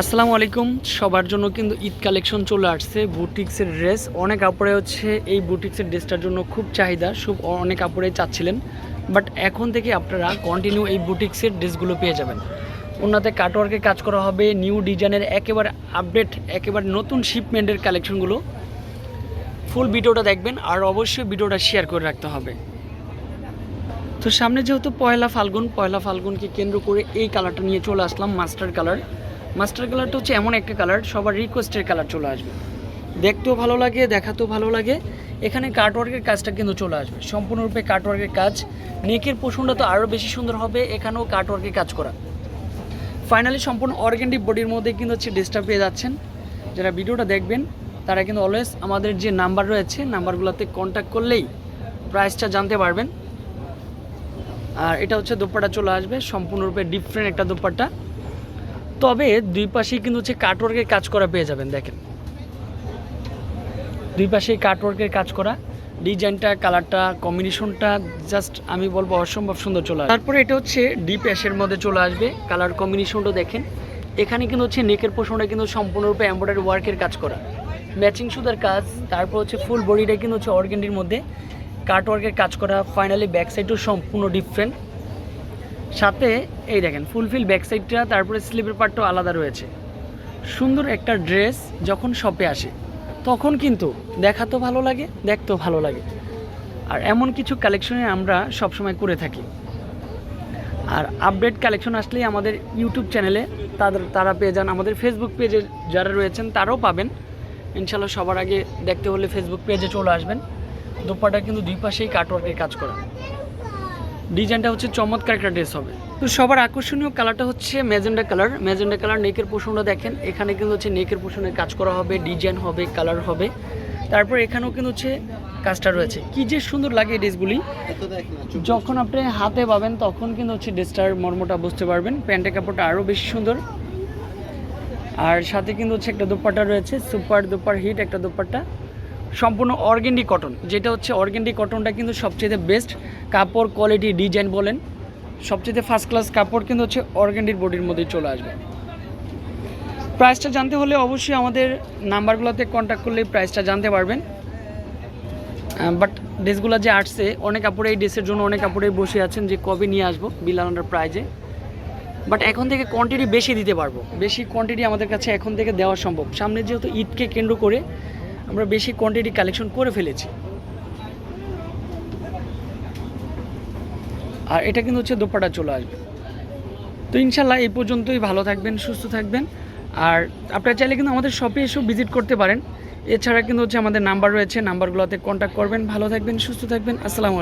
আসসালামু আলাইকুম। সবার জন্য কিন্তু ঈদ কালেকশন চলে আসছে, বুটিক্সের ড্রেস। অনেক কাপড়ে হচ্ছে এই বুটিক্সের ড্রেসটার জন্য খুব চাহিদা, সব অনেক কাপড়ে চাচ্ছিলেন। বাট এখন থেকে আপনারা কন্টিনিউ এই বুটিক্সের ড্রেসগুলো পেয়ে যাবেন। ওনাতে কাটওয়ার্কে কাজ করা হবে নিউ ডিজাইনের একেবারে আপডেট একেবারে নতুন শিপমেন্টের কালেকশনগুলো। ফুল ভিডিওটা দেখবেন আর অবশ্যই ভিডিওটা শেয়ার করে রাখতে হবে। তো সামনে যেহেতু পয়লা ফাল্গুন, পয়লা ফাল্গুনকে কেন্দ্র করে এই কালারটা নিয়ে চলে আসলাম মাস্টার কালার মাস্টার কালারটা হচ্ছে এমন একটা কালার সবার রিকোয়েস্টের কালার চলে আসবে। দেখতেও ভালো লাগে, দেখাতেও ভালো লাগে। এখানে কাটওয়ার্কের কাজটা কিন্তু চলে আসবে। সম্পূর্ণরূপে কাটওয়ার্কের কাজ। নেকের পোষণটা তো আরও বেশি সুন্দর হবে, এখানেও কাটওয়ার্কের কাজ করা। ফাইনালি সম্পূর্ণ অর্গ্যানিক বডির মধ্যে কিন্তু হচ্ছে ডিস্টার্ব পেয়ে যাচ্ছেন। যারা ভিডিওটা দেখবেন, তারা কিন্তু অলওয়েজ আমাদের যে নাম্বার রয়েছে নাম্বারগুলোতে কন্ট্যাক্ট করলেই প্রাইসটা জানতে পারবেন। আর এটা হচ্ছে দোপাটা চলে আসবে, সম্পূর্ণরূপে ডিফারেন্ট একটা দোপাট্টা। তবে দুই পাশেই কিন্তু হচ্ছে কাটওয়ার্কের কাজ করা পেয়ে যাবেন, দেখেন। দুই পাশেই কাটওয়ার্কের কাজ করা, ডিজাইনটা, কালারটা, কম্বিনেশনটা, জাস্ট আমি বলব অসম্ভব সুন্দর চলে আসবে। তারপরে এটা হচ্ছে ডিপ অ্যাশের মধ্যে চলে আসবে, কালার কম্বিনেশনটা দেখেন। এখানে কিন্তু হচ্ছে নেকের পোষণটা কিন্তু সম্পূর্ণরূপে এমব্রয়ডারি ওয়ার্কের কাজ করা। ম্যাচিং সুতার কাজ, তারপর হচ্ছে ফুল বডিটা কিন্তু হচ্ছে অর্গেন্ডির মধ্যে। কাটওয়ার্কের কাজ করা ফাইনালি ব্যাক সাইডও সম্পূর্ণ ডিফারেন্ট সাথে, এই দেখেন ফুলফিল ব্যাক সাইডটা তারপরে স্লিপের পার্টটাও আলাদা রয়েছে। সুন্দর একটা ড্রেস যখন শপে আসে, তখন কিন্তু দেখাতেও ভালো লাগে, দেখতেও ভালো লাগে। আর এমন কিছু কালেকশনে আমরা সবসময় করে থাকি। আর আপডেট কালেকশন আসলেই আমাদের ইউটিউব চ্যানেলে তাদের, তারা পেয়ে যান। আমাদের ফেসবুক পেজে যারা রয়েছেন, তারাও পাবেন। ইনশাল্লাহ সবার আগে দেখতে হলে ফেসবুক পেজে চলে আসবেন। দোপাটা কিন্তু দুই পাশেই কাটওয়ার্কের কাজ করা। ডিজাইনটা হচ্ছে চমৎকার একটা ড্রেস হবে। তো সবার আকর্ষণীয় কালারটা হচ্ছে ম্যাজেন্ডা কালার। ম্যাজেন্ডা কালার নেকের পোষণটা দেখেন, এখানে কিন্তু হচ্ছে নেকের পোষণের কাজ করা হবে, ডিজাইন হবে, কালার হবে। তারপর এখানেও কিন্তু হচ্ছে কাজটা রয়েছে। কি যে সুন্দর লাগে ড্রেসগুলি। যখন আপনি হাতে পাবেন তখন কিন্তু হচ্ছে ড্রেসটার মর্মটা বুঝতে পারবেন। প্যান্টের কাপড়টা আরও বেশি সুন্দর। আর সাথে কিন্তু হচ্ছে একটা দোপাট্টা রয়েছে, সুপার দুপার হিট একটা দোপাট্টা। সম্পূর্ণ অর্গেন্ডি কটন, যেটা হচ্ছে অর্গেন্ডি কটনটা কিন্তু সবচেয়ে বেস্ট কাপড় কোয়ালিটি ডিজাইন বলেন। সবচেয়ে ফার্স্ট ক্লাস কাপড় কিন্তু হচ্ছে অর্গেন্ডির বডির মধ্যেই চলে আসবে। প্রাইসটা জানতে হলে অবশ্যই আমাদের নাম্বারগুলোতে কন্ট্যাক্ট করলে প্রাইসটা জানতে পারবেন। বাট ড্রেসগুলো যে আসছে, অনেক কাপড়ে এই ড্রেসের জন্য অনেক কাপড়ে বসে আছেন যে কবে নিয়ে আসব বিল আন্ডার প্রাইজে বাট এখন থেকে কোয়ান্টিটি বেশি দিতে পারব। বেশি কোয়ান্টিটি আমাদের কাছে এখন থেকে দেওয়া সম্ভব। সামনে যেহেতু ঈদকে কেন্দ্র করে আমরা বেশি কোয়ান্টিটি কালেকশন করে ফেলেছি। আর এটা কিন্তু হচ্ছে দোপাটা চলে আসবে। তো ইনশাল্লাহ এই পর্যন্তই ভালো থাকবেন, সুস্থ থাকবেন। আর আপনারা চাইলে কিন্তু আমাদের শপে এসেও ভিজিট করতে পারেন। এছাড়া কিন্তু হচ্ছে আমাদের নাম্বার রয়েছে নাম্বারগুলোতে কন্ট্যাক্ট করবেন। ভালো থাকবেন, সুস্থ থাকবেন। আসসালামু আলাইকুম।